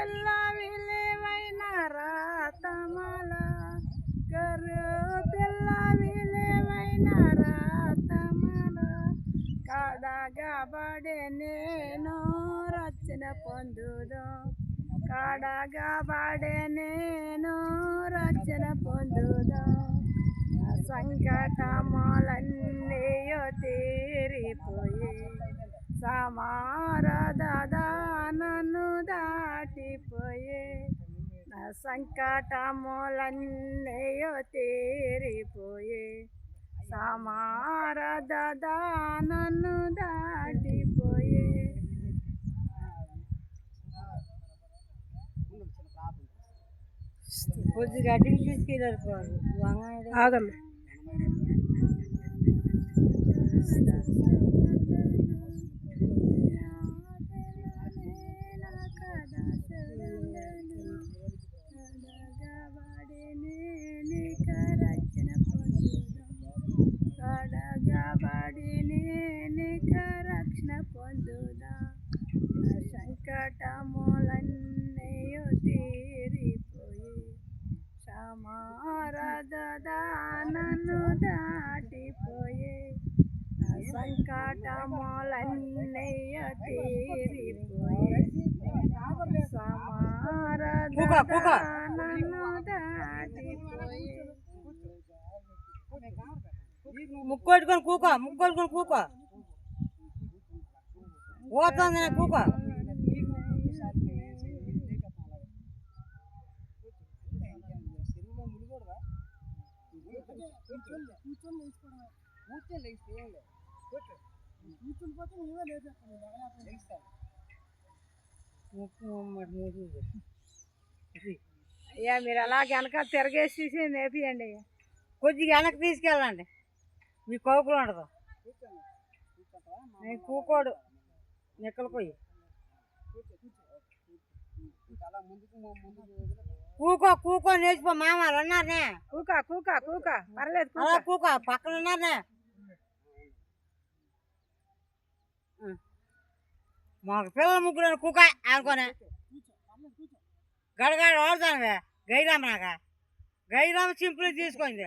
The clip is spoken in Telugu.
పిల్ల విలేవైన రాతమల కరు పిల్ల విలేవైన రాతమల కాడగాబడే నేను రచన పొందుదో? కాడగాబడే నేను రచన పొందుదో? సంకటములన్నీయో తీరిపోయి సమా సంకటములన్నీయో తీరిపోయే. సమారద నన్ను దాటిపోయే. కొద్దిగా అడ్డికి తీసుకెళ్ళారు ఆగమ్మ. సమారదను దాటిపోయే నా సంకటములన్నయ్య తీరిపోయే సమారదను దాటిపోయే ముక్కు కొట్టుకొని కూకో ముక్కు కొట్టుకొని కూకో పోతుంది కూకో అయ్యా మీరు అలా వెనక తిరగేసి నేపియండి. కొద్దిగా వెనక్కి తీసుకెళ్ళండి. మీ కోపులు ఉండదు. నేను కూకోడు. నిక్కలు పోయి. కూకో కూకో నేర్చుకో మామలు ఉన్నారనే కూక కూక కూక. పర్లేదు అలా కూకో. పక్కన ఉన్నారనే. మాకు పిల్లల ముగ్గురు కూక అనుకోనే. గడగడ వాడుతాను గైరామ నాక గైరామ సింపుల్ తీసుకోండి.